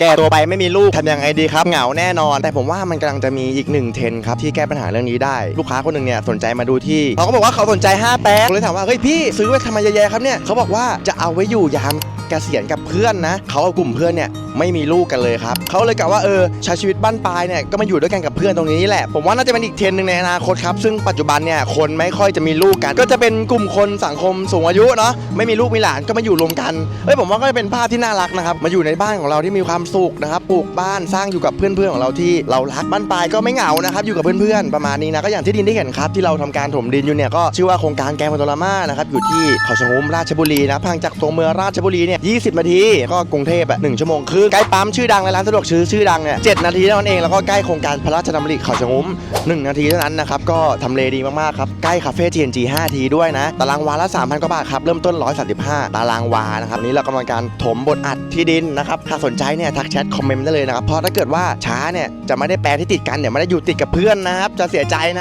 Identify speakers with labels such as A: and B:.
A: แก่ตัวไปไม่มีลูกทำยังไงดีครับเหงาแน่นอน แต่ผมว่ามันกำลังจะมีอีกหนึ่งเทรนครับที่แก้ปัญหาเรื่องนี้ได้ ลูกค้าคนหนึ่งเนี่ยสนใจมาดูที่เขาก็บอกว่าเขาสนใจ 5 แปลงเลยถามว่าเฮ้ยพี่ซื้อไว้ทำไมเยอะแยะครับเนี่ยเขาบอกว่าจะเอาไว้อยู่ยามเกษียณกับเพื่อนนะเขากับกลุ่มเพื่อนเนี่ย ไม่มีลูกกันเลยครับเขาเลยกะว่าเออใช้ชีวิตบ้านปลายเนี่ยก็มาอยู่ด้วยกันกับเพื่อนตรงนี้แหละ ผมว่าน่าจะเป็นอีกเทรนด์หนึ่งในอนาคตครับซึ่งปัจจุบันเนี่ยคนไม่ค่อยจะมีลูกกัน ก็จะเป็นกลุ่มคนสังคมสูงอายุเนาะไม่มีลูกมีหลานก็มาอยู่รวมกันเอ้ยผมว่าก็จะเป็นภาพที่น่ารักนะครับมาอยู่ในบ้านของเราที่มีความสุขนะครับปลูกบ้านสร้างอยู่กับเพื่อนๆของเราที่เรารักบ้านปลายก็ไม่เหงานะครับอยู่กับเพื่อนๆประมาณนี้นะก็อย่างที่ดินที่เห็นครับที่เราทำการถมดินอยู่เนี่ยก็ชื่อว่าโครงการแกงพันโตรามานะครับอยู่ที่เขาชะงมราชบุรีนะห่างจากตัวเมืองราชบุรีเนี่ย20 นาทีก็กรุงเทพอะหนึ่งชั่วโมงครึใกล้ปั๊มชื่อดังและร้านสะดวกซื้อชื่อดังเนี่ยเจ็ดนาทีเท่านั้นเองแล้วก็ใกล้โครงการพระราชดำริเขาชะงมหนึ่งนาทีเท่านั้นนะครับก็ทำเลดีมากๆครับใกล้คาเฟ่ TNG 5ทีด้วยนะตารางวาละ3,000กว่าบาทครับเริ่มต้น 135 ตารางวานะครับนี้เรากำลังการถมบทอัดที่ดินนะครับถ้าสนใจเนี่ยทักแชทคอมเมนต์ได้เลยนะครับเพราะถ้าเกิดว่าช้าเนี่ยจะไม่ได้แปลที่ติดกันเดี๋ยไม่ได้อยู่ติดกับเพื่อนนะครับจะเสียใจนะ